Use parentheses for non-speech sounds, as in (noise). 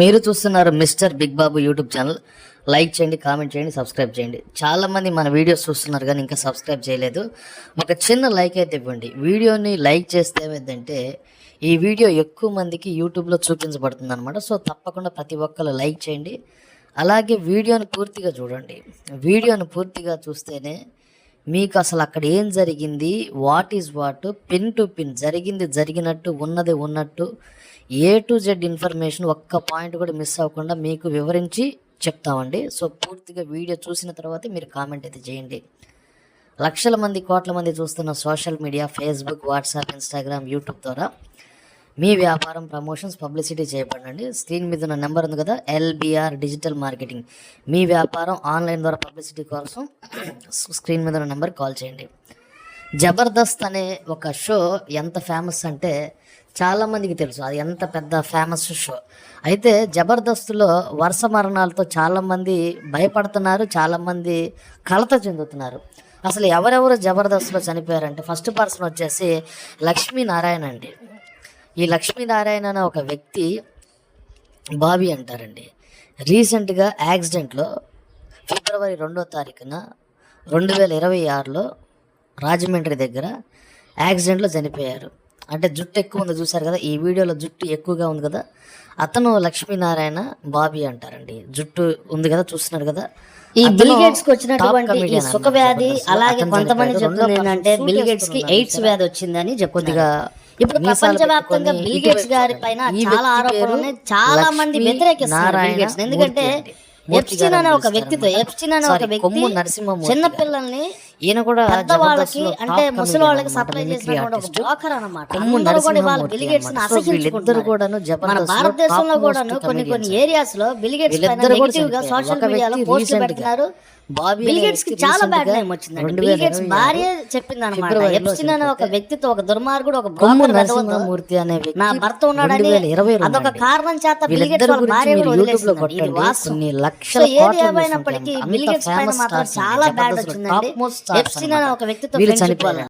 మీరు చూస్తున్నారు mister big Babu YouTube channel. Like చేయండి కామెంట్ చేయండి సబ్స్క్రైబ్ చేయండి. చాలామంది మన వీడియోస్ చూస్తున్నారు కానీ ఇంకా సబ్స్క్రైబ్ చేయలేదు. ఒక చిన్న లైక్ అయితే ఇవ్వండి. వీడియోని లైక్ చేస్తే ఏమైందంటే ఈ వీడియో ఎక్కువ మందికి యూట్యూబ్లో చూపించబడుతుంది అనమాట సో తప్పకుండా ప్రతి ఒక్కరు లైక్ చేయండి. అలాగే వీడియోని పూర్తిగా చూడండి. వీడియోను పూర్తిగా చూస్తేనే మీకు అసలు అక్కడ ఏం జరిగింది? What is what? Pin to pin. జరిగింది జరిగినట్టు ఉన్నది ఉన్నట్టు ఏ టు జెడ్ ఇన్ఫర్మేషన్ ఒక్క పాయింట్ కూడా మిస్ అవ్వకుండా మీకు వివరించి చెప్తామండి. సో పూర్తిగా వీడియో చూసిన తర్వాత మీరు కామెంట్ అయితే చేయండి. లక్షల మంది కోట్ల మంది చూస్తున్న social media Facebook WhatsApp Instagram YouTube ద్వారా మీ వ్యాపారం ప్రమోషన్స్ పబ్లిసిటీ చేయబడండి. స్క్రీన్ మీద ఉన్న నెంబర్ ఉంది కదా ఎల్బిఆర్ డిజిటల్ మార్కెటింగ్. మీ వ్యాపారం ఆన్లైన్ ద్వారా పబ్లిసిటీ కోసం (clears throat) స్క్రీన్ మీద ఉన్న నెంబర్ కాల్ చేయండి. జబర్దస్త్ అనే ఒక షో ఎంత ఫేమస్ అంటే చాలామందికి తెలుసు. అది ఎంత పెద్ద ఫేమస్ షో. అయితే జబర్దస్త్లో వరుస మరణాలతో చాలామంది భయపడుతున్నారు చాలామంది కలత చెందుతున్నారు. అసలు ఎవరెవరు జబర్దస్త్లో చనిపోయారంటే ఫస్ట్ పర్సన్ వచ్చేసి లక్ష్మీనారాయణ అండి. ఈ లక్ష్మీనారాయణ అనే ఒక వ్యక్తి బాబీ అంటారండి. రీసెంట్గా యాక్సిడెంట్లో ఫిబ్రవరి రెండో తారీఖున రెండు వేల ఇరవై ఆరులో రాజమండ్రి దగ్గర యాక్సిడెంట్లో చనిపోయారు. అంటే జుట్టు ఎక్కువ ఉంది చూసారు కదా ఈ వీడియోలో జుట్టు ఎక్కువగా ఉంది కదా అతను లక్ష్మీనారాయణ బాబీ అంటారండి. జుట్టు ఉంది కదా చూస్తున్నారు కదా. ఈ బిల్ గేట్స్కి వచ్చినటువంటి సుఖ వ్యాధి. అలాగే కొంతమంది. చెప్తుంది ఏంటంటే బిల్ గేట్స్కి ఎయిడ్స్ వ్యాధి వచ్చిందని కొద్దిగా చెప్పుకొద్దిగా ఇప్పుడు ప్రపంచవ్యాప్తంగా బిల్ గేట్స్ గారి. పైన చాలా ఆరోపణలు చాలా మంది వ్యతిరేకిస్తున్నారు బిల్ గేట్స్ ఎందుకంటే ఎప్స్టిన్ అనే ఒక వ్యక్తితో ఎప్స్టిన్ అనే ఒక వ్యక్తి చిన్న. పిల్లల్ని ఈయన కూడా జబర్దస్త్లో అంటే ముసలి వాళ్ళకి సప్లై mimicry చేసినటువంటి ఒక artist. బ్రోకర్ అన్నమాట కొమ్ము అందరూ కూడా వాళ్ళ నరసింహమూర్తి బిల్ గేట్స్ని అన్నమాట. సో వీళ్ళిద్దరు అసహించుకుంటున్నారు కూడాను మన భారతదేశంలో కూడాను most కొన్ని కొన్ని. ఏరియాస్లో బిల్ గేట్స్ పైన వీళ్ళిద్దరు కూడా నెగిటివ్గా చనిపోయారు. సోషల్ మీడియాలో పోస్టులు పెడుతున్నారు కి చాలా బ్యాడ్ నేమ్ వచ్చిందండి భార్య చెప్పింది అనమాట అనే ఒక వ్యక్తితో ఒక దుర్మార్గుడు ఒక అనే నా భర్త ఉన్నాడని 2022 అదొక. కారణం చేత భార్య కూడా. కొన్ని లక్షల ఏది ఏమైనప్పటికీ పైన మాత్రం చాలా. బ్యాడ్ వచ్చిందండి ఒక వ్యక్తితో వీళ్ళు. వల్ల